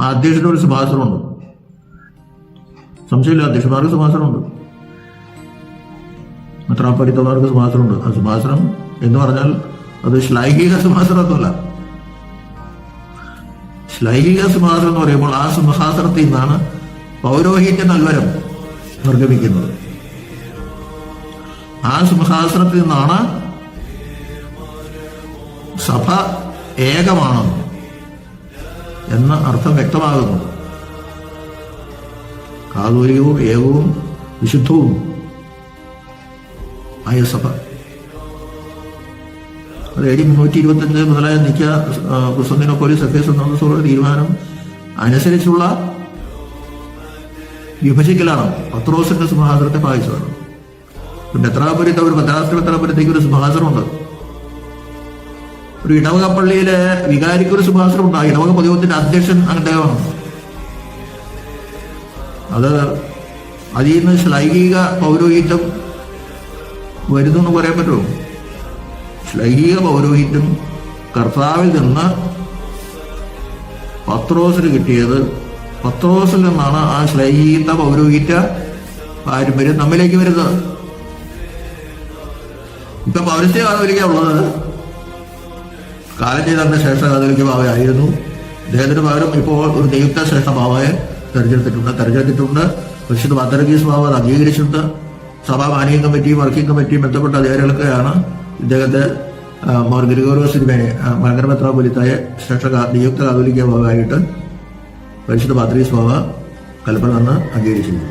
ആ അധ്യക്ഷനൊരു സിംഹാസനമുണ്ട് സംശയമില്ല അധ്യക്ഷന്മാർക്ക് സിംഹാസനമുണ്ട് മെത്രാപ്പരിത്തമാർക്ക് സുഭാഷണമുണ്ട് ആ സുഭാഷണം എന്ന് പറഞ്ഞാൽ അത് ശ്ലൈഹിക സിംഹാസനമൊന്നുമല്ല ശ്ലൈഹിക സുഭാഷണം എന്ന് പറയുമ്പോൾ ആ സിംഹാസനത്തിൽ നിന്നാണ് പൗരോഹിത്യ നൽവരം നിർഗമിക്കുന്നത്. ആ സിംഹാസനത്തിൽ നിന്നാണ് സഭ ഏകമാണെന്ന്. എന്ന അർത്ഥം വ്യക്തമാകുന്നു കാതോലികവും ഏകവും വിശുദ്ധവും ആയ സഭ. അത് എ ഡി മുന്നൂറ്റി ഇരുപത്തി അഞ്ച് മുതലായ നിക്ക കുസന്തിനോപ്പോലിസ് എഫേസ് എന്നോസുള്ള തീരുമാനം അനുസരിച്ചുള്ള വിഭജിക്കലാണ്. പത്രോസിന്റെ സിംഹാസനത്തെ ഭാഗിച്ചതാണ് മെത്രാപുരത്ത് ഒരു പത്താസ്ത്ര മെത്രാപുരത്തേക്ക് ഒരു സിംഹാസനമുണ്ട്. ഒരു ഇടവക പള്ളിയിലെ വികാരിക്ക് ഒരു സിംഹാസനം ഉണ്ടായി ആ ഇടവക പൊതുവത്തിന്റെ അധ്യക്ഷൻ അദ്ദേഹമാണ് അത് അതിൽ നിന്ന് ശ്ലൈംഗിക പൗരോഹിത്യം വരുന്നു എന്ന് പറയാൻ പറ്റുമോ? ശ്ലൈംഗിക പൗരോഹിത്യം കർത്താവിൽ നിന്ന് പത്രോസിന് കിട്ടിയത് പത്രോസിൽ നിന്നാണ് ആ ശ്ലൈംഗിക പൗരോഹിത്യ പാരമ്പര്യം നമ്മിലേക്ക് വരുന്നത്. ഇപ്പൊ പൗരസ്ത്യ കാതോലിക്ക ഉള്ളത് കാലം ചെയ്തതിന്റെ ശ്രേഷ്ഠ കാതോലിക്ക ബാവയായിരുന്നു അദ്ദേഹത്തിന് പകരം ഇപ്പോൾ ഒരു നിയുക്ത ശ്രേഷ്ഠ ബാവയെ തെരഞ്ഞെടുത്തിട്ടുണ്ട് തെരഞ്ഞെടുത്തിട്ടുണ്ട്. പരിശുദ്ധ പത്തരകീസ് ബാബ അത് അംഗീകരിച്ചിട്ടുണ്ട്. സഭാ മാനിയം കമ്മിറ്റിയും വർക്കിംഗ് കമ്മിറ്റിയും ബന്ധപ്പെട്ട അധികാരികൾക്കാണ് ഇദ്ദേഹത്തെ മോർ മാർ സിനിമയെ തിരുമേനി മലങ്കര മെത്രാപൊലിത്തായ ശ്രേഷ്ഠ നിയുക്ത കാതോലിക്ക ബാവയായിട്ട് പരിശുദ്ധ പാത്രീസ് ബാവ കൽപ്പന നിന്ന് അംഗീകരിച്ചിരുന്നു.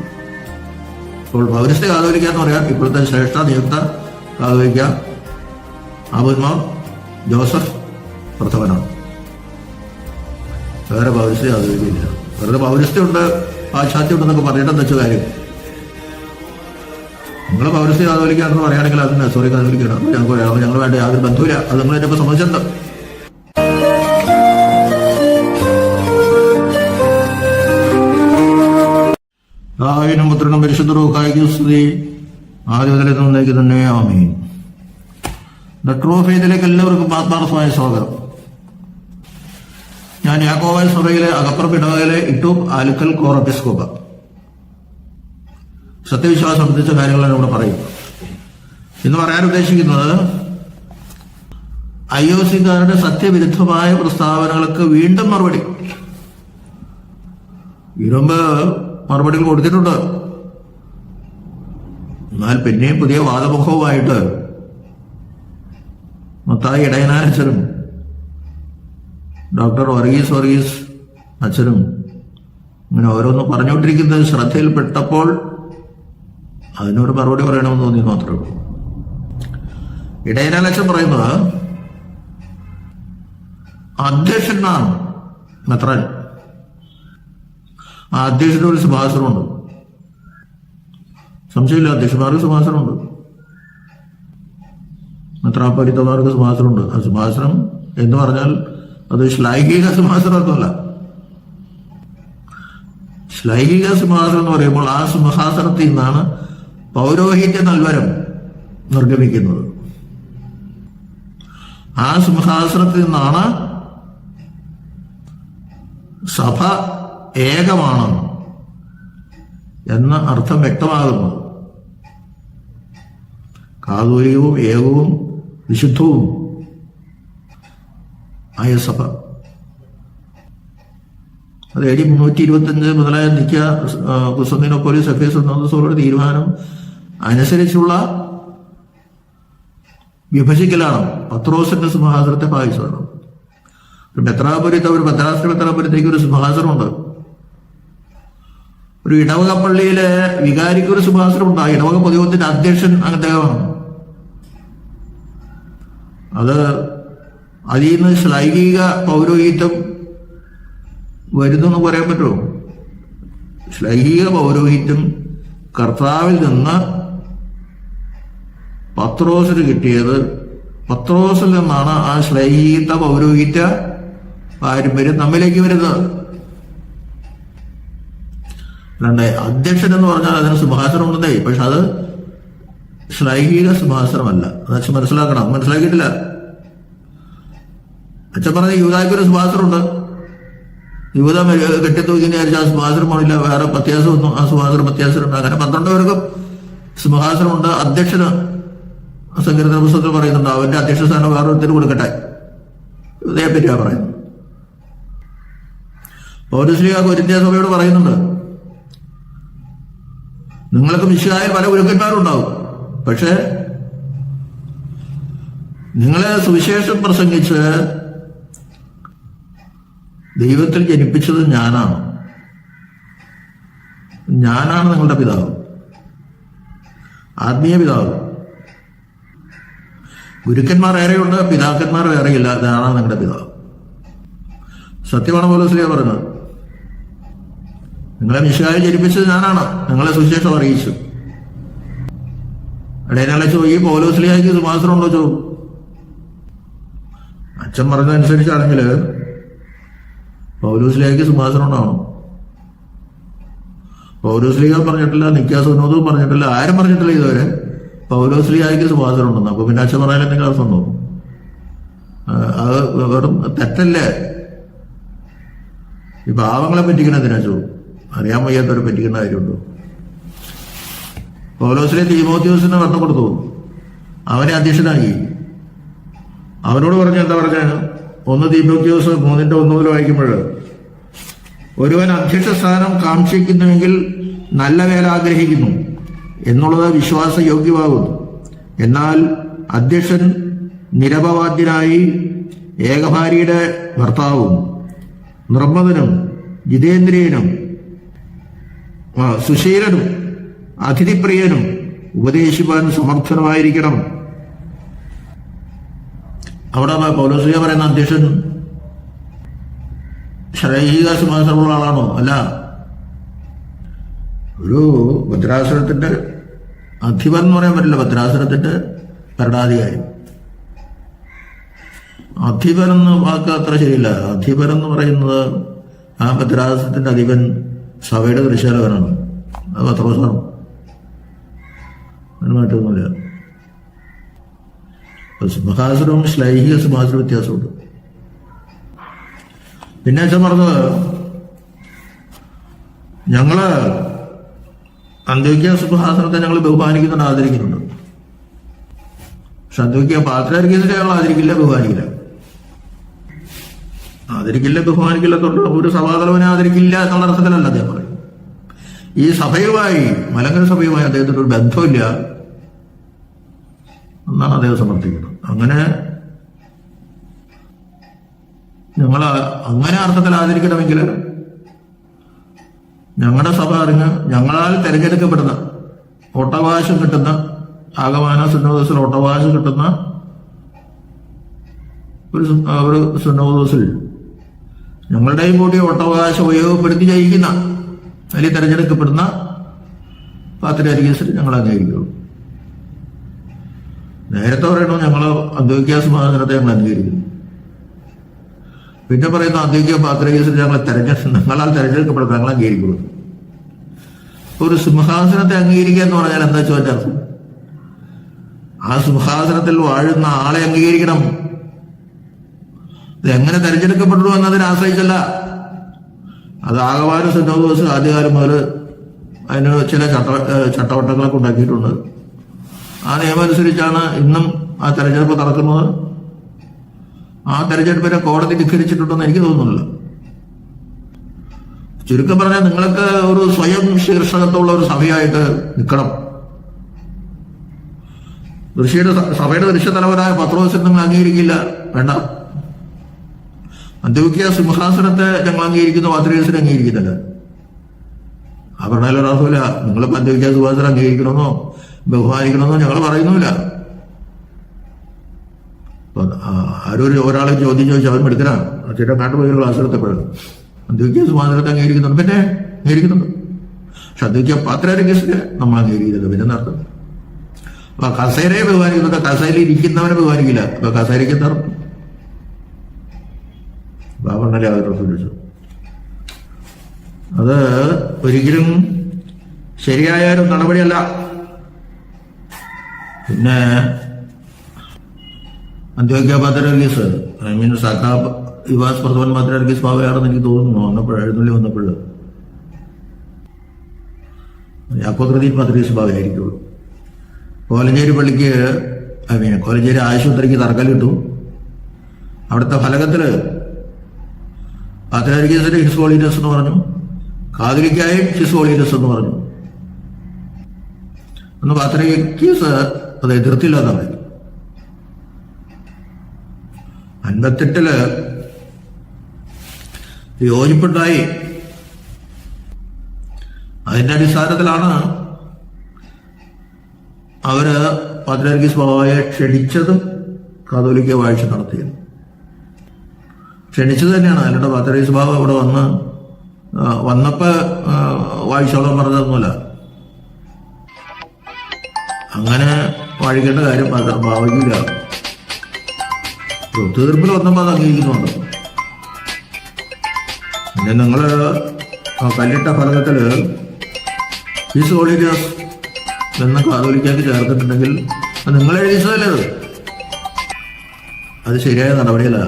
ഇപ്പോൾ പൗരസ്ത്യ കാതോലിക്ക എന്ന് പറയാം ഇപ്പോഴത്തെ ശ്രേഷ്ഠ നിയുക്ത കാതോലിക്ക ആബുദ്മാർ ജോസഫ് പ്രഥമനാണ്. വേറെ പൗരസ്ത്യ കാതോലിക്കയില്ല വെറുതെ പൗരസ്ത്യമുണ്ട് പാശ്ചാത്യം ഉണ്ടെന്നൊക്കെ പറഞ്ഞിട്ടെന്ന് വെച്ച കാര്യം? നിങ്ങൾ പൗരസ്ത്യ കാതോലിക്കാണെന്ന് പറയുകയാണെങ്കിൽ അതിന് സോറി കാതോലിക്കാണ് ഞങ്ങൾക്ക് പറയാം ഞങ്ങൾ വേണ്ട യാതൊരു ബന്ധുവില്ല അത് നിങ്ങൾ എന്നെ സംബന്ധിച്ചിട്ടുണ്ട് ആയിരം പുത്രനും പരിശുദ്ധ നിന്നേക്ക് തന്നെ ആമീൻ. ദ ട്രൂ ഫെയ്തിലേക്ക് എല്ലാവർക്കും ആത്മാർത്ഥമായ സ്വാഗതം. ഞാൻ യാക്കോവാൽ സഭയിലെ അകപ്പുറം ഇടവകയിലെ ഇട്ടു ആലുക്കൽ കോറപ്പിസ്കോപ്പ സത്യവിശ്വാസം സംബന്ധിച്ച കാര്യങ്ങളാണ് ഇവിടെ പറയുന്നത് ഇന്ന് പറയാൻ ഉദ്ദേശിക്കുന്നത് ഐ ഒ സിക്കാരുടെ സത്യവിരുദ്ധമായ പ്രസ്താവനകൾക്ക് വീണ്ടും മറുപടി. ഇരുമ്പ് മറുപടികൾ കൊടുത്തിട്ടുണ്ട്. എന്നാൽ പിന്നെയും പുതിയ വാദമുഖവുമായിട്ട് മത്തായി ഇടയനാരച്ചനും ഡോക്ടർ വർഗീസ് വർഗീസ് അച്ഛനും ഇങ്ങനെ ഓരോന്ന് പറഞ്ഞുകൊണ്ടിരിക്കുന്നത് ശ്രദ്ധയിൽപ്പെട്ടപ്പോൾ അതിനോട് മറുപടി പറയണമെന്ന് തോന്നി മാത്രമേ ഉള്ളൂ. ഇടയനാലച്ഛൻ പറയുന്നത് അധ്യക്ഷനാണ്. മെത്രാൻ ആ അധ്യക്ഷന് ഒരു സിംഹാസനമുണ്ട് സംശയമില്ല അധ്യക്ഷന്മാർക്ക് സിംഹാസനമുണ്ട് മെത്രാപ്പരിത്തമാർക്ക് സിംഹാസനമുണ്ട് ആ സിംഹാസനം എന്ന് പറഞ്ഞാൽ അത് ശ്ലൈകിക സിംഹാസനമൊന്നുമല്ല ശ്ലൈകിക സിംഹാസനം എന്ന് പറയുമ്പോൾ ആ സിംഹാസനത്തിൽ നിന്നാണ് പൗരോഹിത്യ നൽവരം നിർഗമിക്കുന്നത്. ആ സിംഹാസനത്തിൽ നിന്നാണ് സഭ ഏകമാണെന്ന് എന്ന അർത്ഥം വ്യക്തമാകുന്നത്. കാതോലികവും ഏകവും വിശുദ്ധവും ആയ സഭ അത് എ ഡി മുന്നൂറ്റി ഇരുപത്തിയഞ്ച് മുതലായ നിക്ക കുസന്തിനോപ്പോലിസ് എഫേസ് എന്നോസുള്ള തീരുമാനം അനുസരിച്ചുള്ള വിഭജിക്കലാണ്. പത്രോസിന്റെ സിംഹാസനത്തെ ഭാഗിച്ചതാണ് ഒരു മെത്രാപുരത്ത് ഒരു പത്രാസ്ത്ര മെത്രാപുരത്തേക്ക് ഒരു സിംഹാസനമുണ്ട്. ഒരു ഇടവക പള്ളിയിലെ വികാരിക്ക് ഒരു സിംഹാസനമുണ്ട്. ആ ഇടവക പൊതുവത്തിന്റെ അധ്യക്ഷൻ അദ്ദേഹമാണ് അത് അതിൽ നിന്ന് ശ്ലൈംഗിക പൗരോഹിത്യം വരുന്നു എന്ന് പറയാൻ പറ്റുമോ? ശ്ലൈംഗിക പൗരോഹിത്യം കർത്താവിൽ നിന്ന് പത്രോസിന് കിട്ടിയത്. പത്രോസിൽ നിന്നാണ് ആ ശ്ലൈംഗിക പൗരോഹിത്യ പാരമ്പര്യം നമ്മിലേക്ക് വരുന്നത്. അല്ലാണ്ട് അധ്യക്ഷൻ എന്ന് പറഞ്ഞാൽ അതിന് സിംഹാസനം ഉണ്ടെന്നേ പക്ഷെ അത് ശ്ലൈംഗിക സിംഹാസനമല്ല എന്നുവെച്ചാൽ മനസ്സിലാക്കണം. മനസ്സിലാക്കിയിട്ടില്ല? അച്ഛൻ പറഞ്ഞ യൂതായ്ക്ക് ഒരു സിംഹാസനമുണ്ട് യുവത കെട്ടിത്തൂക്കിന് വിചാരിച്ച ആ സിംഹാസനമില്ല വേറെ വ്യത്യാസം ഒന്നും ആ സിംഹാസനം വ്യത്യാസമുണ്ട് അങ്ങനെ പന്ത്രണ്ട് പേർക്കും സിംഹാസനമുണ്ട്. അധ്യക്ഷന് സങ്കീർത്തന പുസ്തകത്തിൽ പറയുന്നുണ്ട്. അവന്റെ അധ്യക്ഷ സ്ഥാനം വേറൊരുത്തിന് കൊടുക്കട്ടെ. ഇതേ പറ്റിയാ പൗരശ്രീ ആ കൊരിന്ത്യ സഭയോട് പറയുന്നുണ്ട്. നിങ്ങൾക്ക് വിശ്വായ പല ഗുരുക്കന്മാരുണ്ടാവും. പക്ഷേ നിങ്ങളെ സുവിശേഷം പ്രസംഗിച്ച് ദൈവത്തിൽ ജനിപ്പിച്ചത് ഞാനാണ്. ഞാനാണ് നിങ്ങളുടെ പിതാവ്. ആത്മീയ പിതാവ്. ഗുരുക്കന്മാർ ഏറെയുണ്ട് പിതാക്കന്മാർ ഏറെയില്ല ഞാനാണ് നിങ്ങളുടെ പിതാവ്. സത്യമാണ് പോലീസിലെ പറഞ്ഞത് നിങ്ങളെ മിശുകായി ജനിപ്പിച്ചത് ഞാനാണ്. നിങ്ങളെ സുവിശേഷം അറിയിച്ചു. ഇടയിനാളെ ചോദി ഈ പൗലോസ്ലിയായിക്ക് സുമാസനം ഉണ്ടോ ചോ? അച്ഛൻ പറഞ്ഞതനുസരിച്ചാണെങ്കിൽ പൗലോസ്ലിയായിക്ക് സുമാസനം ഉണ്ടാവണം പൗലോസ്ലിയ പറഞ്ഞിട്ടില്ല നിക്കാസുനോദും പറഞ്ഞിട്ടില്ല ആരും പറഞ്ഞിട്ടില്ല ഇതുവരെ. പൗലോസ്ലിയാക്ക് സുഭാസനം ഉണ്ടെന്ന് അപ്പൊ പിന്നെ അച്ഛൻ പറയാൻ എന്തെങ്കിലും അർത്ഥം തോന്നും. അത് വെറും തെറ്റല്ലേ? ഈ പാവങ്ങളെ പറ്റിക്കണതിനാ ചോ അറിയാൻ വയ്യാത്തവരെ പറ്റിക്കുന്ന കാര്യമുണ്ടോ? പൗലോസിലെ തീമോത്യോസിന് പറഞ്ഞു കൊടുത്തു അവനെ അധ്യക്ഷനാക്കി. അവനോട് പറഞ്ഞു എന്താ പറഞ്ഞ ഒന്ന് തീമോത്യോസ് മൂന്നിന്റെ ഒന്ന് മുതൽ വായിക്കുമ്പോൾ ഒരുവൻ അധ്യക്ഷ സ്ഥാനം കാക്ഷിക്കുന്നുവെങ്കിൽ നല്ല വേല ആഗ്രഹിക്കുന്നു എന്നുള്ളത് വിശ്വാസ യോഗ്യമാകുന്നു എന്നാൽ അധ്യക്ഷൻ നിരപവാദ്യനായി ഏകഭാര്യയുടെ ഭർത്താവും നിർമ്മതനും ജിതേന്ദ്രിയനും സുശീലനും അതിഥിപ്രിയനും ഉപദേശിപ്പാൻ സമർത്ഥനുമായിരിക്കണം. അവിടെ പൗലോസിക പറയുന്ന അധ്യക്ഷൻ ശ്രൈഹിക സിംഹാസനമുള്ള ആളാണോ? അല്ല. ഒരു ഭദ്രാസനത്തിന്റെ അധിപൻ എന്ന് പറയാൻ പറ്റില്ല. ഭദ്രാസനത്തിന്റെ ഭരണാധികാരി. അധിപൻ എന്ന വാക്ക് അത്ര ശരിയില്ല. അധിപൻ എന്ന് പറയുന്നത് ആ ഭദ്രാസനത്തിന്റെ അധിപൻ സഭയുടെ ദൃശ്യാലകനാണ് അത് അത്ര അതിന് മാറ്റമൊന്നുമില്ല. സിംഹാസനവും ശ്ലൈഹിക സിംഹാസനവും വ്യത്യാസമുണ്ട്. പിന്നെ അച്ഛൻ പറഞ്ഞത്? ഞങ്ങൾ അന്ത്യോക്യ സിംഹാസനത്തെ ഞങ്ങൾ ബഹുമാനിക്കുന്നുണ്ട് ആദരിക്കുന്നുണ്ട്. പക്ഷെ അന്ത്യോക്യ പാത്രാർക്കീസിനെ ഞങ്ങൾ ആദരിക്കില്ല ബഹുമാനിക്കില്ല. ആദരിക്കില്ല ബഹുമാനിക്കില്ല തൊട്ട് ഒരു സഭാതലവനെ ആദരിക്കില്ല എന്നുള്ള അർത്ഥത്തിലല്ല അദ്ദേഹം പറയും ഈ സഭയുമായി മലങ്കര സഭയുമായി അദ്ദേഹത്തിന് ഒരു ബന്ധമില്ല എന്നാണ് അദ്ദേഹം സമർത്ഥിക്കുന്നത്. അങ്ങനെ ഞങ്ങൾ അങ്ങനെ അർത്ഥത്തിൽ ആചരിക്കണമെങ്കിൽ ഞങ്ങളുടെ സഭ അറിഞ്ഞ് ഞങ്ങളാൽ തിരഞ്ഞെടുക്കപ്പെടുന്ന ഒട്ടവകാശം കിട്ടുന്ന ആഗമാന സുന്നോദസിൽ ഒട്ടവകാശം കിട്ടുന്ന ഒരു ഒരു സുന്നോദസിൽ ഞങ്ങളുടെയും കൂടി ഒട്ടവകാശം ഉപയോഗപ്പെടുത്തി ജയിക്കുന്ന അല്ലെങ്കിൽ തിരഞ്ഞെടുക്കപ്പെടുന്ന പാത്രികാരികസിൽ ഞങ്ങൾ അംഗീകരിക്കുള്ളൂ നേരത്തെ പറയണു ഞങ്ങൾ അദ്വൈക്യ സമാധാനത്തെ ഞങ്ങൾ അംഗീകരിക്കുന്നു. പിന്നെ പറയുന്ന അദ്വൈക്യ പാത്രകേസിൽ ഞങ്ങൾ തെരഞ്ഞെടുപ്പ് ഞങ്ങളാൽ തെരഞ്ഞെടുക്കപ്പെടുന്ന ഞങ്ങൾ അംഗീകരിക്കുള്ളൂ ഒരു സിംഹാസനത്തെ അംഗീകരിക്കുക എന്ന് പറഞ്ഞാൽ എന്താ ചോദിച്ചാൽ ആ സിംഹാസനത്തിൽ വാഴുന്ന ആളെ അംഗീകരിക്കണം. ഇത് എങ്ങനെ തെരഞ്ഞെടുക്കപ്പെട്ടു എന്നതിനെ ആശ്രയിച്ചല്ല. അത് ആകവാനും സിന്നോദോസ് ആദ്യകാലം മുതൽ അതിന് ചില ചട്ട ചട്ടവട്ടങ്ങളൊക്കെ ഉണ്ടാക്കിയിട്ടുണ്ട്. ആ നിയമം അനുസരിച്ചാണ് ഇന്നും ആ തെരഞ്ഞെടുപ്പ് നടക്കുന്നത്. ആ തെരഞ്ഞെടുപ്പിനെ കോടതി ധിഖരിച്ചിട്ടുണ്ടെന്ന് എനിക്ക് തോന്നുന്നില്ല. ചുരുക്കം പറഞ്ഞാൽ നിങ്ങൾക്ക് ഒരു സ്വയം ശീർഷകത്തുള്ള ഒരു സഭയായിട്ട് നിൽക്കണം. ഋഷിയുടെ സഭയുടെ ദൃശ്യതലവരായ പത്രോസിനെ നിങ്ങൾ അംഗീകരിക്കില്ല. വേണ്ട. അന്ത്യോക്യ സിംഹാസനത്തെ ഞങ്ങൾ അംഗീകരിക്കുന്നു പത്രീസിനെ അംഗീകരിക്കുന്നില്ല. ആ പറഞ്ഞാൽ ഒരർത്ഥമില്ല നിങ്ങൾ അന്ത്യോക്യ സിംഹാസനം അംഗീകരിക്കണമെന്നോ? ബഹുമാനിക്കണമെന്നോ ഞങ്ങൾ പറയുന്നുമില്ല. ആരൊരു ഒരാളെ ചോദ്യം ചോദിച്ചാൽ അവൻ എടുക്കലാണ് അച്ഛന്റെ കാട്ടുപോയി ക്ലാസ് എടുത്തപ്പോഴും. അന്ത്യോക്യ സ്വാതന്ത്ര്യത്തെ അംഗീകരിക്കുന്നുണ്ട്. പിന്നെ അംഗീകരിക്കുന്നുണ്ട്. പക്ഷെ അദ്ദേഹം പാത്രം കേസില്ല നമ്മൾ അംഗീകരിക്കുന്നത് പിന്നെ നടത്തും അപ്പൊ കസേരയെ ബഹുമാനിക്കുന്നുണ്ട്. കസേരയിൽ ഇരിക്കുന്നവനെ ബഹുമാനിക്കില്ല. അപ്പൊ കസേരയ്ക്ക് എന്താ ബാബണ്ണലെ അവരുടെ വിളിച്ചു അത് ഒരിക്കലും ശരിയായ ഒരു നടപടിയല്ല. പിന്നെ അന്ത്യോക്യ പത്രഗീസ് ഐ മീൻ സഖാ യുവാസ് പ്രഥമൻ പാത്രാർക്കീസ് ബാബയാണെന്ന് എനിക്ക് തോന്നുന്നു. വന്നപ്പോൾ എഴുന്നള്ളി വന്നപ്പോൾ. യാക്കോത്രദീൻ പാത്രീസ് ബാബയായിരിക്കുള്ളൂ. കോലഞ്ചേരി പള്ളിക്ക് ഐ മീൻ കോലഞ്ചേരി ആശുപത്രിക്ക് തറക്കല്ലിട്ടു അവിടുത്തെ ഫലകത്തിൽ പാത്രാർക്കീസിന്റെ ഹിസ് ഹോളിനസ് എന്ന് പറഞ്ഞു കാതലിക്കായും ഹിസ് ഹോളിനസ് എന്ന് പറഞ്ഞു. അന്ന് പാത്രാർക്കീസ് അത് എതിർത്തില്ല എന്ന് പറയുന്നു അൻപത്തെട്ടിൽ യോജിപ്പുണ്ടായി. അതിന്റെ അടിസ്ഥാനത്തിലാണ് അവർ പാത്രാർക്കീസ് സ്വഭാവയെ ക്ഷണിച്ചതും കാതോലിക്ക വാഴ്ച നടത്തിയത്. ക്ഷണിച്ചത് തന്നെയാണ്. അല്ലാണ്ട് പത്രീ സ്വഭാവം ഇവിടെ വന്ന് ആ, വന്നപ്പോ പറഞ്ഞതൊന്നുമില്ല. അങ്ങനെ വാഴിക്കേണ്ട കാര്യം മാത്രം ഭാവിക്കില്ല ഒത്തുതീർപ്പിൽ വന്നപ്പോൾ അത് അംഗീകരിക്കുന്നുണ്ട്. പിന്നെ നിങ്ങൾ കല്ലിട്ട ഫലകത്തിൽ ഈ ഹോളിഡേസ് എന്ന കാതോലിക്കാക്ക് ചേർത്തിട്ടുണ്ടെങ്കിൽ അത് നിങ്ങൾ എഴുതിച്ചതല്ലേ അത്? അത് ശരിയായ നടപടിയല്ല.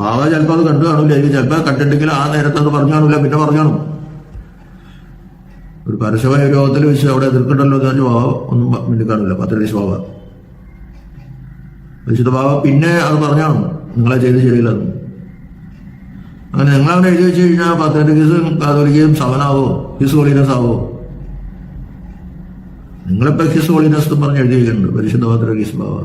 ബാബ ചിലപ്പോൾ അത് കണ്ടു കാണില്ല ചിലപ്പോൾ കണ്ടിട്ടുണ്ടെങ്കിൽ ആ നേരത്തെ അത് പറഞ്ഞു കാണില്ല പിന്നെ പറഞ്ഞു കാണും. ഒരു പരസ്യമായ രോഗത്തിൽ വെച്ച് അവിടെ എതിർക്കണ്ടല്ലോ എന്ന് പറഞ്ഞു ബാബ ഒന്നും മിണ്ടി കാണില്ല പത്രദേശ് ബാബ വിശുദ്ധ ബാബ പിന്നെ അത് പറഞ്ഞാണ് നിങ്ങളെ ചെയ്ത് ശരിയില്ലെന്ന് അങ്ങനെ നിങ്ങളവിടെ എഴുതി വെച്ച് കഴിഞ്ഞാൽ പത്തനംതിട്ടയും കാതോലിക്കയും സവനാവോ ഹിസ് ഹോളിനസ് ആവോ? നിങ്ങളിപ്പോ ഹിസ് ഹോളിനസ് എന്ന് പറഞ്ഞ് എഴുതി വെക്കുന്നുണ്ട്. പരിശുദ്ധ പത്രകീസ് ബാബ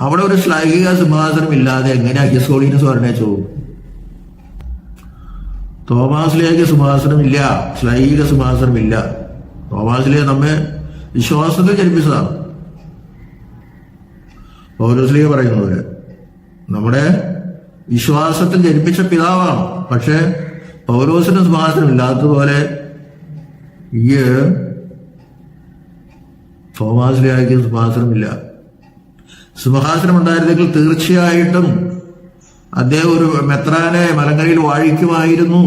അവിടെ ഒരു ശ്ലൈകിക സിംഹാസനം ഇല്ലാതെ എങ്ങനെയാ ഹിസ് ഹോളിനസ് പറഞ്ഞേച്ചോ തോമാസിലേക്ക് സുഭാസനമില്ല ഇല്ല സുഭാസനമില്ല തോമാസിലെ നമ്മെ വിശ്വാസത്തിൽ ജനിപ്പിച്ചതാണ്. പൗരസ്ലിക പറയുന്നവര് നമ്മുടെ വിശ്വാസത്തിൽ ജനിപ്പിച്ച പിതാവാണ്. പക്ഷെ പൗരോസിന് സുഭാസനം ഇല്ലാത്തതുപോലെ ഈ തോമാസിലേക്ക് സുഭാസനമില്ല സിംഹാസനം ഉണ്ടായിരുന്നെങ്കിൽ തീർച്ചയായിട്ടും അദ്ദേഹം ഒരു മെത്രാനെ മലങ്കരയിൽ വാഴിക്കുമായിരുന്നു.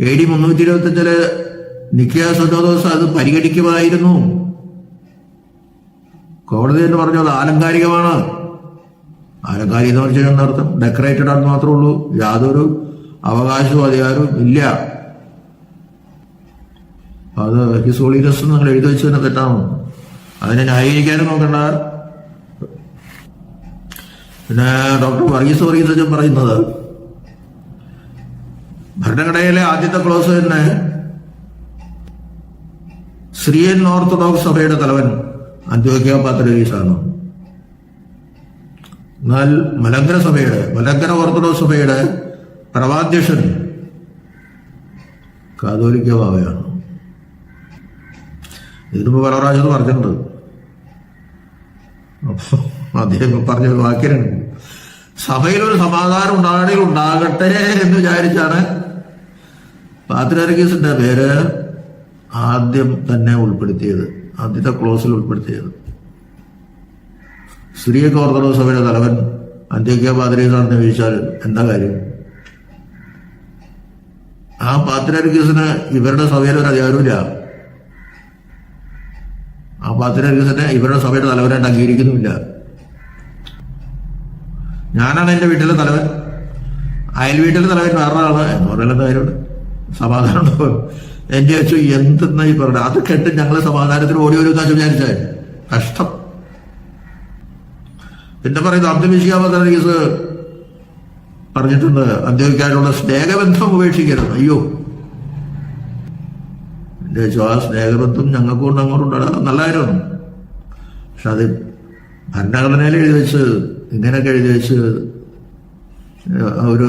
എ ഡി മുന്നൂറ്റി ഇരുപത്തി അഞ്ചിൽ നിക്കിയ സുനോദോസ് അത് പരിഗണിക്കുമായിരുന്നു. കോടതി എന്ന് പറഞ്ഞത് ആലങ്കാരികമാണ്. ആലങ്കാരികം എന്ന് പറഞ്ഞാൽ എന്നർത്ഥം ഡെക്കറേറ്റഡ് ആണെന്ന് മാത്രമേ ഉള്ളൂ. യാതൊരു അവകാശവും അധികാരവും ഇല്ല. അത് ഹിസോളിനസ് നിങ്ങൾ എഴുതി വെച്ച് തന്നെ തെറ്റാണ്. അതിനെ ന്യായീകരിക്കാനും നോക്കണ്ട. പിന്നെ ഡോക്ടർ വർഗീസ് വർഗീസ് അച്ഛൻ പറയുന്നത്. ഭരണഘടനയിലെ ആദ്യത്തെ ക്ലോസ് തന്നെ സിറിയൻ ഓർത്തഡോക്സ് സഭയുടെ തലവൻ അന്ത്യോക്യ പാത്രഗീസാണ് എന്നാൽ മലങ്കര സഭയുടെ മലങ്കര ഓർത്തഡോക്സ് സഭയുടെ പ്രവാധ്യക്ഷൻ കാതോലിക്ക ബാബയാണ്. ഇതിനുമ്പ് പല പ്രാവശ്യം പറഞ്ഞിട്ടുണ്ട്. അപ്പൊ അദ്ദേഹം പറഞ്ഞ ഒരു വാക്യനാണ് സഭയിൽ ഒരു സമാധാനം ഉണ്ടാകണമെങ്കിൽ ഉണ്ടാകട്ടെ എന്ന് വിചാരിച്ചാണ് പാത്രാർക്കീസിന്റെ പേര് ആദ്യം തന്നെ ഉൾപ്പെടുത്തിയത് ആദ്യത്തെ ക്ലോസിൽ ഉൾപ്പെടുത്തിയത്. സിറിയക്ക് ഓർത്തഡോക്സ് സഭയുടെ തലവൻ അന്ത്യോക്യ പാത്രീസാണെന്ന് ചോദിച്ചാൽ എന്താ കാര്യം? ആ പാത്രാർക്കീസിന് ഇവരുടെ സഭയിൽ ഒരു അധികാരമില്ല ആ പാത്രാർക്കീസിനെ ഇവരുടെ സഭയുടെ തലവനായിട്ട് അംഗീകരിക്കുന്നുമില്ല. ഞാനാണ് എന്റെ വീട്ടിലെ തലവൻ. അയൽ വീട്ടിലെ തലവൻ വേറെ ആൾ എന്ന് പറയുന്നത് കാര്യമുണ്ട്. സമാധാനം എന്റെ വെച്ചു എന്തെന്നാ ഈ പറഞ്ഞത് അത് കെട്ട് ഞങ്ങളെ സമാധാനത്തിന് ഓടി വരും എന്നാ വിചാരിച്ചേ. കഷ്ടം. പിന്നെ പറയുന്നത് അബ്ദുൽ കേസ് പറഞ്ഞിട്ടുണ്ട്. അദ്ദേഹിക്കാനുള്ള സ്നേഹബന്ധം ഉപേക്ഷിക്കരുത്. അയ്യോ. എന്റെ വെച്ചു ആ സ്നേഹബന്ധം ഞങ്ങൾക്കും കൊണ്ട് അങ്ങോട്ട് ഉണ്ടാകാം. നല്ലതായിരുന്നു പക്ഷെ അത് ഭരണഘടനയിൽ എഴുതി വെച്ച് ഇങ്ങനെയൊക്കെ എഴുതി വെച്ച് ഒരു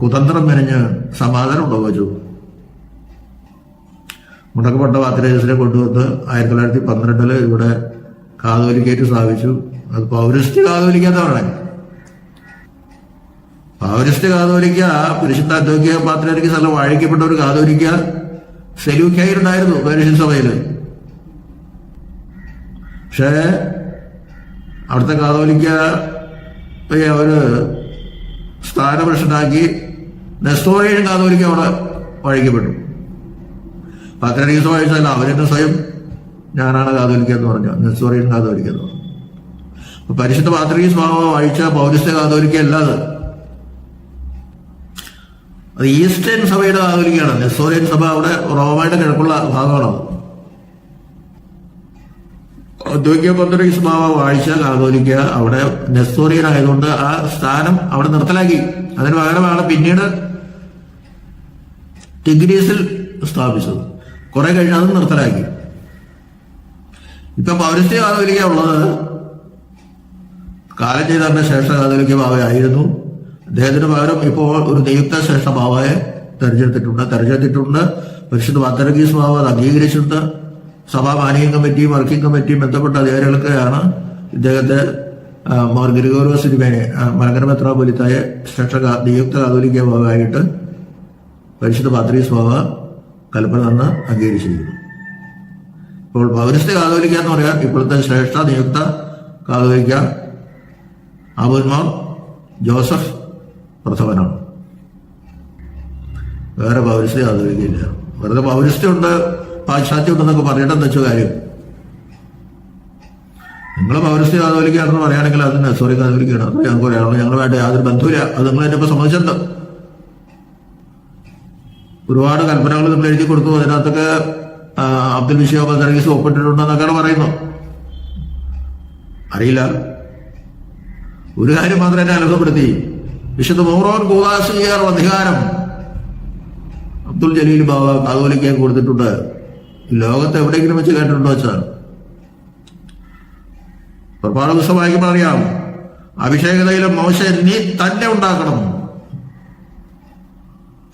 കുതന്ത്രം മെനഞ്ഞ് സമാധാനം ഉണ്ടോ വെച്ചു മുടക്കപ്പെട്ട പാത്രേസിനെ കൊണ്ടുവന്ന് ആയിരത്തി തൊള്ളായിരത്തി പന്ത്രണ്ടിൽ ഇവിടെ കാതോലിക്കേറ്റ് സ്ഥാപിച്ചു. അത് പൗരസ്ത്യ കാതോലിക്ക എന്ന് പറയണേ പൗരസ്ത്യ കാതോലിക്ക പുരുഷന്റെ അധ്യക്ഷ പാത്രയ്ക്ക് സ്ഥലം വാഴിക്കപ്പെട്ട ഒരു കാതോലിക്ക സെലൂക്കായിട്ടുണ്ടായിരുന്നു പരിശുദ്ധ സഭയിൽ. പക്ഷേ അവിടുത്തെ കാതോലിക്ക അവർ സ്ഥാനപുരുഷനാക്കി നെസ്തോറിയൻ കാതോലിക്ക അവിടെ വഴിക്കപ്പെട്ടു. പത്രനീസ് വായിച്ചാൽ അവരെന്നെ സ്വയം ഞാനാണ് കാതോലിക്ക എന്ന് പറഞ്ഞു. നെസ്തോറിയൻ കാതോലിക്ക എന്ന് പറഞ്ഞു. പരിശുദ്ധ പാത്രീസ് ഭാവം വായിച്ച പൗരസ്ത്യ കാതോലിക്ക അല്ലാതെ അത് ഈസ്റ്റേൺ സഭയുടെ കാതോലിക്കാണ് നെസ്തോറിയൻ സഭ അവിടെ റോമയുടെ കിഴക്കുള്ള ഭാഗമാണ്. ഔദ്യോഗിക പന്തരീസ് ബാബ വായിച്ചാൽ ആധുനിക അവിടെ നെസ്തോറിയൻ ആയതുകൊണ്ട് ആ സ്ഥാനം അവിടെ നിർത്തലാക്കി. അതിന് പകരമാണ് പിന്നീട് ടിഗ്രീസിൽ സ്ഥാപിച്ചത് കുറെ കഴിഞ്ഞ് അത് നിർത്തലാക്കി. ഇപ്പൊ പൗരസ്ത്യ കാതോലിക്ക ഉള്ളത് കാലം ചെയ്തറിന്റെ ശ്രേഷ്ഠ കാതോലിക്ക ബാവയായിരുന്നു അദ്ദേഹത്തിന് പകരം ഇപ്പോൾ ഒരു നിയുക്ത ശ്രേഷ്ഠ ബാവയെ തെരഞ്ഞെടുത്തിട്ടുണ്ട്. തെരഞ്ഞെടുത്തിട്ടുണ്ട്. പരിശുദ്ധ പത്തരഗീസ് ബാവ അത് അംഗീകരിച്ചിട്ടുണ്ട്. സഭാ മാനേജിംഗ് കമ്മിറ്റിയും വർക്കിംഗ് കമ്മിറ്റിയും ബന്ധപ്പെട്ട അധികാരികൾക്കാണ് ഇദ്ദേഹത്തെ മാർ ഗിരിഗോരോ സിനിമയെ മലങ്കര മെത്രാപൊലിത്തായ ശ്രേഷ്ഠ കാ- നിയുക്ത കാതോലിക്ക ഭാഗമായിട്ട് പരിശുദ്ധ പാത്രീസ് ബാവ കൽപ്പന തന്ന് അംഗീകരിച്ചിരിക്കുന്നു. ഇപ്പോൾ പൗരസ്ത്യ കാതോലിക്ക എന്ന് പറയാൻ ഇപ്പോഴത്തെ ശ്രേഷ്ഠ നിയുക്ത കാതോലിക്ക അബുന്മാർ ജോസഫ് പ്രഥമനാണ്. വേറെ പൗരസ്ത്യ കാതോലിക്കയില്ല വെറുതെ പൗരസ്ത്യമുണ്ട് പാശ്ചാത്യം ഉണ്ടെന്നൊക്കെ പറഞ്ഞിട്ട് എന്താ വെച്ച കാര്യം? നിങ്ങൾ പൗരസ്ത്യ കാതോലിക്കാണെന്ന് പറയുകയാണെങ്കിൽ അത് സോറി കാതോലിക്കാണ്. അത് ഞങ്ങൾക്ക് പറയാനുള്ളത്. ഞങ്ങളുമായിട്ട് യാതൊരു ബന്ധമില്ല അത് നിങ്ങൾ എന്നെ ഇപ്പോൾ സമ്മതിച്ചെന്തോ ഒരുപാട് കൽപ്പനകൾ നിങ്ങൾ എഴുതി കൊടുത്തു അതിനകത്തൊക്കെ അബ്ദുൽ ബഷീർ ബദർഗീസ് ഒപ്പിട്ടിട്ടുണ്ടെന്നൊക്കെയാണ് പറയുന്നത്. അറിയില്ല. ഒരു കാര്യം മാത്രം എന്നെ അത്ഭുതപ്പെടുത്തി. വിശുദ്ധ മോറോൻ കൂതാശിയർ അധികാരം അബ്ദുൽ ജലീൽ ബാബ കാതോലിക്കാൻ കൊടുത്തിട്ടുണ്ട്. ലോകത്ത് എവിടെയെങ്കിലും വെച്ച് കേട്ടിട്ടുണ്ടോ വെച്ചാൽ പുറപ്പാട് ദിവസം വായിക്കുമ്പോൾ അറിയാം. അഭിഷേകതയിലും മോശ നീ തന്നെ ഉണ്ടാക്കണം.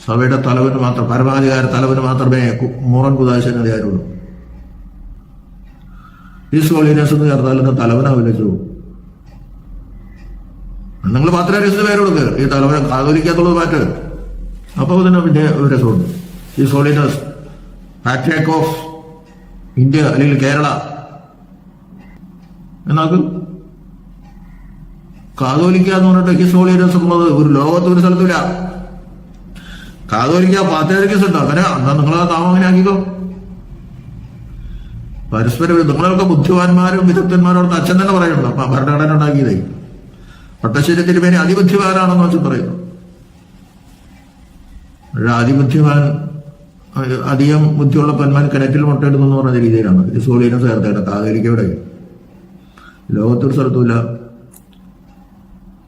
സഭയുടെ തലവന് മാത്രം പരമാധികാര തലവന് മാത്രമേ മൂറൻ കുദാശന് അധികാരമുള്ളൂ ഈ സോളിനസ് എന്ന് ചേർത്താൽ ഇന്ന് തലവനാവില്ല ചോ നിങ്ങൾ പാത്രാരീസിന് പേര് കൊടുക്ക്. ഈ തലവനെ കാതോലിക്കാത്തുള്ളത് മാറ്റ്. അപ്പോൾ തന്നെ പിന്നെ രസമുണ്ട്. ഈ സോളിനസ് പാട്രിയാക്ക് ഓഫ് ഇന്ത്യ അല്ലെങ്കിൽ കേരള എന്നാക്കും? കാതോലിക്ക എന്ന് പറഞ്ഞിട്ട് ഹിസ് ഹോളിനസ് ഉള്ളത് ഒരു ലോകത്ത് ഒരു സ്ഥലത്തില്ല കാതോലിക്ക പാത്തേരിക്കസ് ഉണ്ട്. അങ്ങനെ എന്നാ നിങ്ങളെ താമ അങ്ങനെ ആക്കിക്കോ. പരസ്പരം നിങ്ങളൊക്കെ ബുദ്ധിമാന്മാരും വിദഗ്ധന്മാരും അച്ഛൻ തന്നെ പറയുന്നുണ്ട്. അപ്പൊ ഭരണഘടന ഉണ്ടാക്കിയതായി പട്ടശ്ശേരി തിരുമേനി അതിബുദ്ധിമാനാണെന്ന് വെച്ച് പറയുന്നു. അഹ് അധികം ബുദ്ധിയുള്ള പെന്മാൻ കിണറ്റിൽ മുട്ടയിടുന്നു എന്ന് പറഞ്ഞ രീതിയിലാണ്. ഇത് സോളിയനും ചേർത്തേണ്ട കാതോലിക്കയുടെ ലോകത്തൊരു സ്ഥലത്തുമില്ല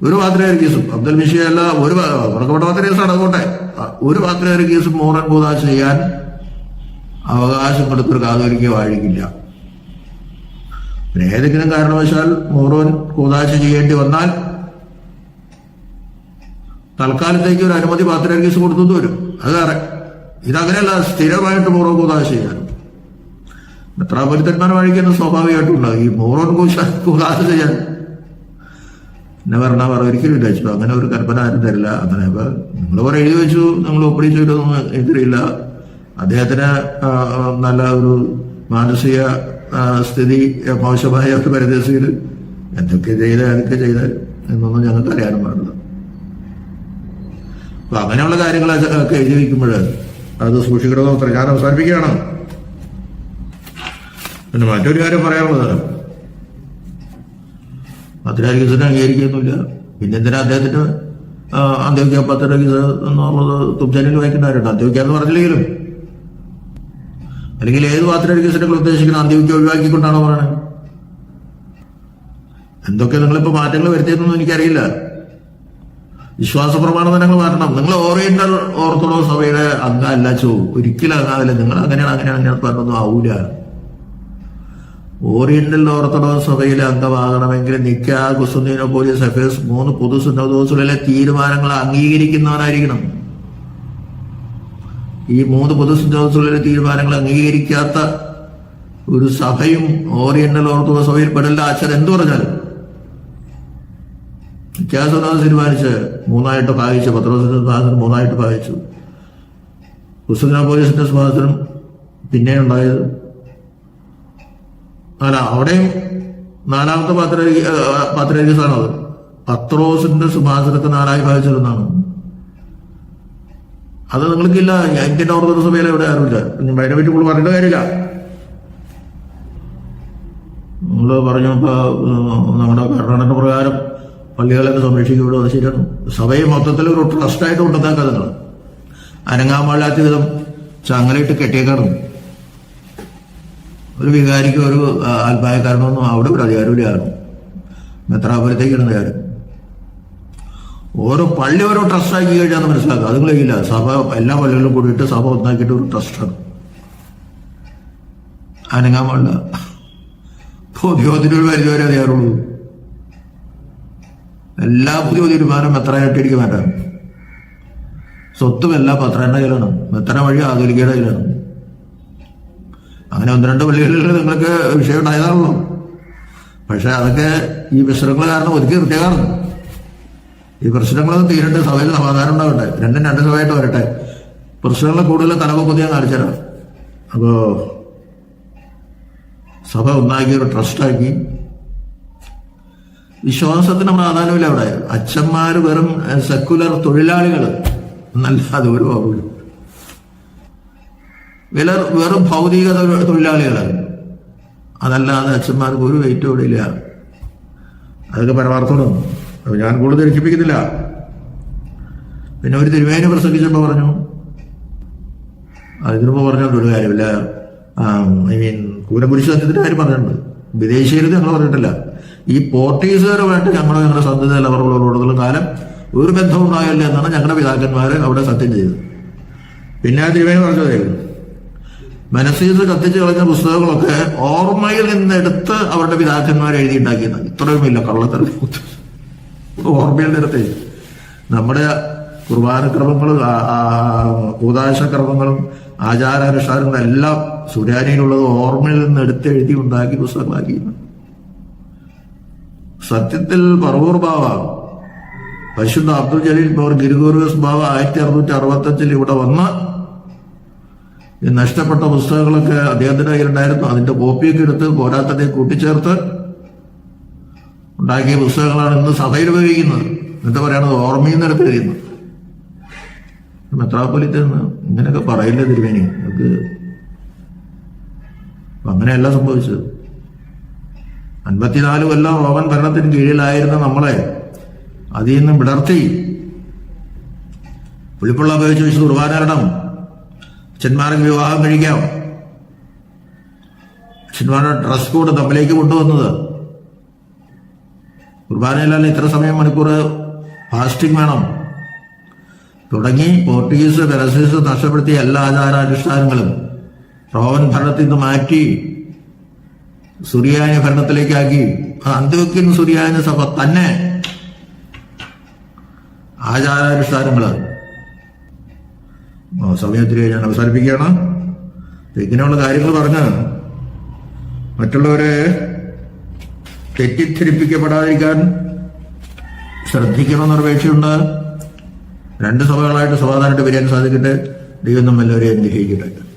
ഒരു പാത്രയാർ കേസും. അബ്ദുൽ മിഷി അല്ല ഒരു പുറക്കപ്പെട്ട പാത്രയാസാണ് അതുകൊണ്ടേ. അതുകൊണ്ടെ ഒരു പാത്രയാർ കേസും മോറൻ ബോധ ചെയ്യാൻ അവകാശം കൊടുത്തൊരു കാതോലിക്ക വാഴിക്കില്ല. പിന്നെ ഏതെങ്കിലും കാരണവശാൽ മോറോൻ കൂതാശ ചെയ്യേണ്ടി വന്നാൽ തൽക്കാലത്തേക്ക് ഒരു അനുമതി പാത്രം കേസ് കൊടുത്തു വരും. അത് വേറെ. ഇതങ്ങനെയല്ല സ്ഥിരമായിട്ട് മോറോ ചെയ്യാനും. എത്ര മെത്രാപൊലിത്തന്മാർ വഴിക്കുന്ന സ്വാഭാവികമായിട്ടുണ്ടാവും ഈ മോറോൻ കൂശ കൂതാശ ചെയ്യാൻ. എന്നെ പറഞ്ഞാൽ പറ ഒരിക്കലും ഇല്ല വെച്ചു അങ്ങനെ ഒരു കൽപ്പന ആരും തരില്ല. അങ്ങനെ അപ്പൊ നിങ്ങൾ കുറെ എഴുതി വെച്ചു നിങ്ങൾ ഒപ്പിടിച്ചു ഇതൊന്നും എനിക്കറിയില്ല അദ്ദേഹത്തിന് നല്ല ഒരു മാനസിക സ്ഥിതി മോശമായ ഒരു പരിതസ്ഥിതിയിൽ എന്തൊക്കെ ചെയ്ത് ഏതൊക്കെ ചെയ്ത് എന്നൊന്നും ഞങ്ങൾക്ക് അറിയാനും പാടില്ല. അപ്പൊ അങ്ങനെയുള്ള കാര്യങ്ങൾ എഴുതി വയ്ക്കുമ്പോൾ അത് സൂക്ഷിക്കണമെന്ന് ഞാൻ അവസാനിപ്പിക്കുകയാണ്. പിന്നെ മറ്റൊരു കാര്യം പറയാനുള്ളത്. പത്രാഗീസിനെ അംഗീകരിക്കുന്നില്ല. പിന്നെ എന്തിനാ അദ്ദേഹത്തിന് അന്ത്യോക്യ പത്രാഗീസ് എന്നുള്ളത് തുബ്ജനിൽ വായിക്കുന്നവരുണ്ട് അന്ത്യോക്യ എന്ന് പറഞ്ഞില്ലെങ്കിലും. അല്ലെങ്കിൽ ഏത് പാത്രാഗീസിനെ ഉദ്ദേശിക്കുന്ന അന്ത്യോക്യ ഒഴിവാക്കിക്കൊണ്ടാണോ പറയുന്നത്? എന്തൊക്കെ നിങ്ങളിപ്പോ മാറ്റങ്ങൾ വരുത്തിയെന്നൊന്നും എനിക്കറിയില്ല. വിശ്വാസ പ്രമാണം നിങ്ങൾ മാറ്റണം. നിങ്ങൾ ഓറിയന്റൽ ഓർത്തഡോക്സ് സഭയുടെ അംഗമല്ല ചോ ഒരിക്കലും അംഗമല്ല നിങ്ങൾ അങ്ങനെയാണ് അങ്ങനെയാണ് അങ്ങനെ പറഞ്ഞൊന്നും ആവൂല. ഓറിയന്റൽ ഓർത്തഡോക്സ് സഭയിലെ അംഗമാകണമെങ്കിൽ നിക്ക കുസുദ്ദീനോപോലീസ് അഫയേഴ്സ് മൂന്ന് പൊതു സുന്നതോസുകളിലെ തീരുമാനങ്ങൾ അംഗീകരിക്കുന്നവനായിരിക്കണം. ഈ മൂന്ന് പൊതു സുന്നതോസുകളിലെ തീരുമാനങ്ങൾ അംഗീകരിക്കാത്ത ഒരു സഭയും ഓറിയന്റൽ ഓർത്തഡോക്സ് സഭയിൽ പെടില്ല അച്ഛൻ എന്തു പറഞ്ഞാലും നിത്യാസുനാഥ് തീരുമാനിച്ച് മൂന്നായിട്ട് ഭാഗിച്ചു പത്രോസിന്റെ സ്വാതന്ത്ര്യം മൂന്നായിട്ട് ഭാഗിച്ചു പോലീസിന്റെ സ്വാതന്ത്ര്യം പിന്നെ ഉണ്ടായത്. അല്ല അവിടെയും നാലാമത്തെ പാത്ര പാത്രസാണ് അത്. പത്രോസിന്റെ സിംഹാസനത്തെ നാലായി ഭാഗിച്ചിരുന്നാണ് അത് നിങ്ങൾക്കില്ല ഇന്ത്യൻ ഓർത്തഡോക്സ് സഭയിൽ എവിടെ ആരുമില്ല. അതിനെ പറ്റി കൂടുതൽ പറഞ്ഞിട്ട് കാര്യമില്ല. നിങ്ങൾ പറഞ്ഞു ഇപ്പൊ നമ്മുടെ ഭരണഘടന പ്രകാരം പള്ളികളൊക്കെ സംരക്ഷിക്കപ്പെടും അത് ശരിയാണ്. സഭയെ മൊത്തത്തിൽ ഒരു ട്രസ്റ്റായിട്ട് കൊണ്ടുവന്നാൽ കഥകൾ അനങ്ങാൻ പാടില്ലാത്ത വിധം ചങ്ങലയിട്ട് കെട്ടിയേക്കാണ്. ഒരു വികാരിക്കും ഒരു ആത്മായക്കാരനൊന്നും അവിടെ ഒരു ആരും മെത്രാപുരത്തേക്കാണ് കാര്യം ഓരോ പള്ളി ഓരോ ട്രസ്റ്റാക്കി കഴിഞ്ഞാൽ മനസ്സിലാക്കുക. അത് കഴിയില്ല സഭ എല്ലാ പള്ളികളിലും കൂടിയിട്ട് സഭ ഒന്നാക്കിയിട്ട് ഒരു ട്രസ്റ്റാണ് അനങ്ങാൻ പാടില്ല പൊതുയോഗത്തിന് ഒരു പരിധി വരെ അധികാരമുള്ളൂ. എല്ലാ പുതിയ തീരുമാനം മെത്രാനായിട്ടിരിക്കും വേണ്ട സ്വത്തും എല്ലാം പത്രന്റെ കയ്യിലാണ്. മെത്ര വഴി ആധുനികയുടെ കയ്യിലാണ്. അങ്ങനെ ഒന്ന് രണ്ട് പള്ളികളിൽ നിങ്ങൾക്ക് വിഷയം ഉണ്ടായതാണല്ലോ. പക്ഷെ അതൊക്കെ ഈ പ്രശ്നങ്ങൾ കാരണം ഒതുക്കി നിർത്തിയതാണ്. ഈ പ്രശ്നങ്ങളൊന്നും തീരട്ടെ സഭയിൽ സമാധാനം ഉണ്ടാവട്ടെ. രണ്ടും രണ്ട് സഭയായിട്ട് വരട്ടെ. പ്രശ്നങ്ങൾ കൂടുതൽ തലപൊക്കുതി ഞാൻ കാണിച്ചുതരാം അപ്പോ സഭ ഒന്നാക്കി ഒരു ട്രസ്റ്റാക്കി വിശ്വാസത്തിന് പ്രാധാന്യമില്ല അവിടെ. അച്ഛന്മാർ വെറും സെക്കുലർ തൊഴിലാളികൾ എന്നല്ലാതെ ഒരു കുറവില്ല വില വെറും ഭൗതിക തൊഴിലാളികൾ അതല്ലാതെ അച്ഛന്മാർക്ക് ഒരു വെയിറ്റും ഇവിടെ ഇല്ല. അതൊക്കെ പരമാർത്ഥമാണ്. ഞാൻ കൂടുതൽ രക്ഷിപ്പിക്കുന്നില്ല പിന്നെ ഒരു തിരുമേനി പ്രസംഗിച്ചപ്പോൾ പറഞ്ഞു അതിനുമ്പോൾ പറഞ്ഞോണ്ട് ഒരു കാര്യമില്ല. ഐ മീൻ കൂലപുരുഷ സത്യത്തിന്റെ കാര്യം പറഞ്ഞിട്ടുണ്ട്. വിദേശീയരുത് ഞങ്ങൾ പറഞ്ഞിട്ടില്ല. ഈ പോർട്ടീസുകാരുമായിട്ട് ഞങ്ങൾ ഞങ്ങളുടെ സന്ധി നിലവറകളോടുള്ള കാലം ഒരു ബന്ധവും ഉണ്ടായില്ല എന്നാണ് ഞങ്ങളുടെ പിതാക്കന്മാർ അവിടെ സത്യം ചെയ്തത്. പിന്നെ ആ പറഞ്ഞതായിരുന്നു പറഞ്ഞതേ മനസ്സീസ് കത്തിച്ച് കളഞ്ഞ പുസ്തകങ്ങളൊക്കെ ഓർമ്മയിൽ നിന്നെടുത്ത് അവരുടെ പിതാക്കന്മാർ എഴുതിയിട്ടുണ്ടാക്കിയത് ഇത്രയും ഇല്ല കള്ളത്തരം. ഓർമ്മയിൽ നിന്നെടുത്ത് നമ്മുടെ കുർബാനക്രമങ്ങളും കൂതാശക്രമങ്ങളും ആചാരാനുഷ്ഠാനങ്ങളും എല്ലാം സുരാനിയിലുള്ളത് ഓർമ്മയിൽ നിന്ന് എടുത്ത് എഴുതി ഉണ്ടാക്കി പുസ്തകമാക്കി സത്യത്തിൽ പറവൂർ ബാവ. പരിശുദ്ധ അബ്ദുൽ ജലീൽ പവർ ഗിരിഗോർവസ് ബാവ ആയിരത്തി അറുന്നൂറ്റി അറുപത്തഞ്ചിൽ ഇവിടെ വന്ന് ഈ നഷ്ടപ്പെട്ട പുസ്തകങ്ങളൊക്കെ അദ്ദേഹത്തിന്റെ കയ്യിലുണ്ടായിരുന്നു. അതിന്റെ കോപ്പിയൊക്കെ എടുത്ത് പോരാത്തതിനെ കൂട്ടിച്ചേർത്ത് ഉണ്ടാക്കിയ പുസ്തകങ്ങളാണ് ഇന്ന് സഭയിൽ ഉപയോഗിക്കുന്നത്. എന്താ പറയണത് ഓർമ്മയിൽ നിന്ന് എടുത്ത് എഴുതുന്നത് മെത്രാപ്പൊലിത്ത് ഇങ്ങനെയൊക്കെ പറയില്ല നമുക്ക് അപ്പൊ അങ്ങനെയല്ല സംഭവിച്ചത്. അൻപത്തിനാല് കൊല്ലം റോമൻ ഭരണത്തിന് കീഴിലായിരുന്ന നമ്മളെ അതിൽ നിന്ന് വിടർത്തി. പുളിപ്പുള്ള ഉപയോഗിച്ച് വെച്ച് കുർബാനരണം. അച്ഛന്മാർക്ക് വിവാഹം കഴിക്കാം. അച്ഛന്മാരുടെ ഡ്രസ് കോഡ് തമ്മിലേക്ക് കൊണ്ടുവന്നത്. കുർബാനയിലല്ല ഇത്ര സമയം മണിക്കൂർ ഫാസ്റ്റിംഗ് വേണം. തുടങ്ങി പോർട്ടുഗീസ് വെലസീസ് നഷ്ടപ്പെടുത്തിയ എല്ലാ ആചാരാനുഷ്ഠാനങ്ങളും റോമൻ ഭരണത്തിൽ നിന്ന് മാറ്റി. സുറിയാനി ഭരണത്തിലേക്കാക്കി. അന്ത്യോക്യൻ സുറിയാനി സഭ തന്നെ ആചാരാനുഷ്ഠാനങ്ങൾ. സമയത്തിൽ ഞാൻ അവസാനിപ്പിക്കുകയാണ്. ഇങ്ങനെയുള്ള കാര്യങ്ങൾ പറഞ്ഞ് മറ്റുള്ളവരെ തെറ്റിദ്ധരിപ്പിക്കപ്പെടാതിരിക്കാൻ ശ്രദ്ധിക്കണമെന്ന് അപേക്ഷയുണ്ട്. രണ്ട് സഭകളായിട്ട് സമാധാനമായിട്ട് പിരിയാൻ സാധിക്കട്ടെ. ദൈവം നമ്മെല്ലാവരെയും അനുഗ്രഹിക്കട്ടെ.